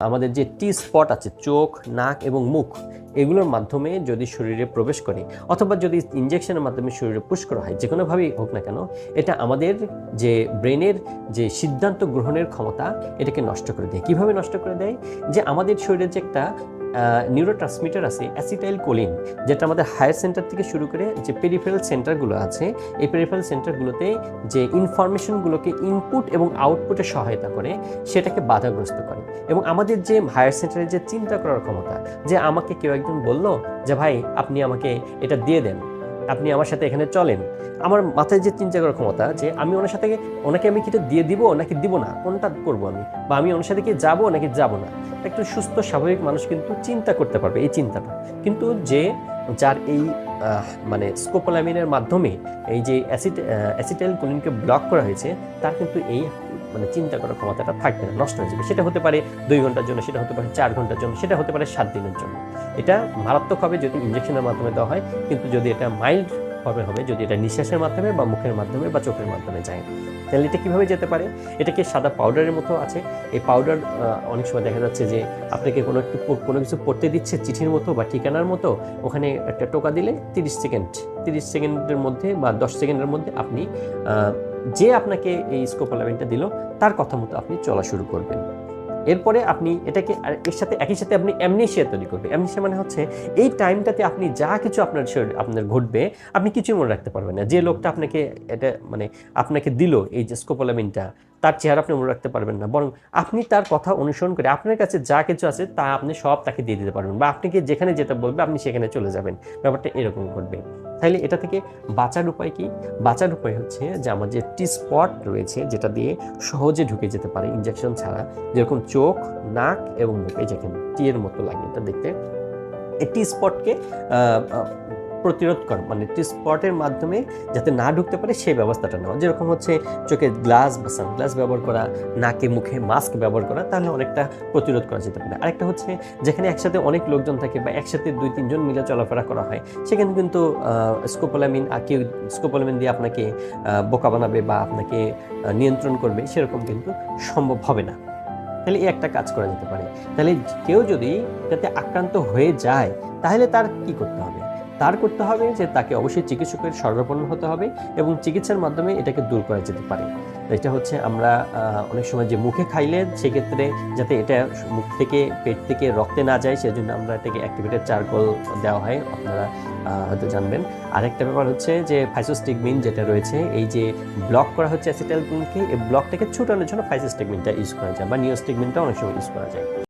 আমাদের যে টি স্পট আছে, চোখ, নাক এবং মুখ, এগুলোর মাধ্যমে যদি শরীরে প্রবেশ করে, অথবা যদি ইঞ্জেকশনের মাধ্যমে শরীরে পুশ করা হয় যে কোনোভাবেই হোক না কেন, এটা আমাদের যে ব্রেনের যে সিদ্ধান্ত গ্রহণের ক্ষমতা, এটাকে নষ্ট করে দেয়। কীভাবে নষ্ট করে দেয়? যে আমাদের শরীরে যে একটা নিউরো ট্রান্সমিটার আছে অ্যাসিটাইল কোলিন যেটা আমাদের হায়ার সেন্টার থেকে শুরু করে যে পেরিফেরাল সেন্টারগুলো আছে, এই পেরিফেরাল সেন্টারগুলোতে যে ইনফরমেশনগুলোকে ইনপুট এবং আউটপুটে সহায়তা করে, সেটাকে বাধাগ্রস্ত করে। এবং আমাদের যে হায়ার সেন্টারের যে চিন্তা করার ক্ষমতা, যে আমাকে কেউ একজন বলল যে, ভাই, আপনি আমাকে এটা দিয়ে দেন, আপনি আমার সাথে এখানে চলেন। আমার মাথায় যে চিন্তা করার ক্ষমতা, যে আমি ওনার সাথে, ওনাকে আমি কিটা দিয়ে দিব, নাকি দিব না, কোনটা করব আমি? বা আমি ওনার সাথে কি যাব, নাকি যাব না? একটু সুস্থ, স্বাভাবিক মানুষ কিন্তু চিন্তা করতে পারবে, এই চিন্তাটা। কিন্তু যে যার এই মানে স্কোপোলামিনের মাধ্যমে এই যে অ্যাসিড অ্যাসিটাইল কোলিনকে ব্লক করা হয়েছে, তার কিন্তু এই মানে চিন্তা করার ক্ষমতাটা থাকবে না, নষ্ট হয়ে যাবে। সেটা হতে পারে দুই ঘণ্টার জন্য, সেটা হতে পারে চার ঘণ্টার জন্য, সেটা হতে পারে সাত দিনের জন্য। এটা মারাত্মক হবে যদি ইঞ্জেকশনের মাধ্যমে দেওয়া হয়, কিন্তু যদি এটা মাইল্ড হবে হবে, যদি এটা নিঃশ্বাসের মাধ্যমে বা মুখের মাধ্যমে বা চোখের মাধ্যমে যায়। তাহলে এটা কীভাবে যেতে পারে? এটা কি সাদা পাউডারের মতো আছে? এই পাউডার অনেক সময় দেখা যাচ্ছে যে আপনাকে কোনো একটু কোনো কিছু পড়তে দিচ্ছে চিঠির মতো বা ঠিকানার মতো, ওখানে একটা টোকা দিলে তিরিশ সেকেন্ড, তিরিশ সেকেন্ডের মধ্যে বা দশ সেকেন্ডের মধ্যে আপনি যে আপনাকে এই স্কোপোলামিনটা দিল, তার কথা মতো আপনি চলা শুরু করবেন। এরপরে আপনি এটাকে এর সাথে, একই সাথে আপনি অ্যামনেশিয়া তৈরি করবে। অ্যামনেশিয়া মানে হচ্ছে এই টাইমটাতে আপনি যা কিছু আপনার আপনার ঘটবে, আপনি কিছুই মনে রাখতে পারবেন না। যে লোকটা আপনাকে এটা মানে আপনাকে দিল, এই যে স্কোপোলামিনটা তার চেহারা আপনি মনে রাখতে পারবেন না। বরং আপনি তার কথা অনুসরণ করে আপনার কাছে যা কিছু আছে তা আপনি সব তাকে দিয়ে দিতে পারবেন বা আপনাকে যেখানে যেতে বলবে আপনি সেখানে চলে যাবেন। ব্যাপারটা এরকম ঘটবে। তাহলে এটা থেকে বাঁচার উপায় কি? বাঁচার উপায় হচ্ছে যে আমার যে টি স্পট রয়েছে যেটা দিয়ে সহজে ঢুকে যেতে পারে ইনজেকশন ছাড়া, যেরকম চোখ, নাক এবং মুখ যেখানে টি এর মতো লাগে। এটা দেখতে এই টি স্পটকে প্রতিরোধ কর মানে টি স্পটের মাধ্যমে যাতে না ঢুকতে পারে সেই ব্যবস্থাটা নেওয়া যেরকম হচ্ছে চোখে গ্লাস বা সানগ্লাস ব্যবহার করা, নাকে মুখে মাস্ক ব্যবহার করা, তাহলে অনেকটা প্রতিরোধ করা যেতে পারে। আরেকটা হচ্ছে যেখানে একসাথে অনেক লোকজন থাকে বা একসাথে দুই, তিনজন মিলে চলাফেরা করা হয়, সেখানে কিন্তু স্কোপোলামিন আর কেউ স্কোপোলামিন দিয়ে আপনাকে বোকা বানাবে বা আপনাকে নিয়ন্ত্রণ করবে, সেরকম কিন্তু সম্ভব হবে না। তাহলে এই একটা কাজ করা যেতে পারে। তাহলে কেউ যদি যাতে আক্রান্ত হয়ে যায়, তাহলে তার কি করতে হবে? তার করতে হবে যে তাকে অবশ্যই চিকিৎসকের শরণাপন্ন হতে হবে এবং চিকিৎসার মাধ্যমে এটাকে দূর করা যেতে পারে। এটা হচ্ছে আমরা অনেক সময় যে মুখে খাইলে সেক্ষেত্রে যাতে এটা মুখ থেকে, পেট থেকে রক্তে না যায় সেজন্য আমরা এটাকে অ্যাক্টিভেটেড চারকোল দেওয়া হয়, আপনারা হয়তো জানবেন। আরেকটা ব্যাপার হচ্ছে যে ফাইসোস্টিগমিন যেটা রয়েছে, এই যে ব্লক করা হচ্ছে অ্যাসিটাইলকে এই ব্লকটাকে ছুটানোর জন্য ফাইসোস্টিগমিনটা ইউজ করা যায় বা নিওস্টিগমিনটা অনেক সময় ইউজ করা যায়।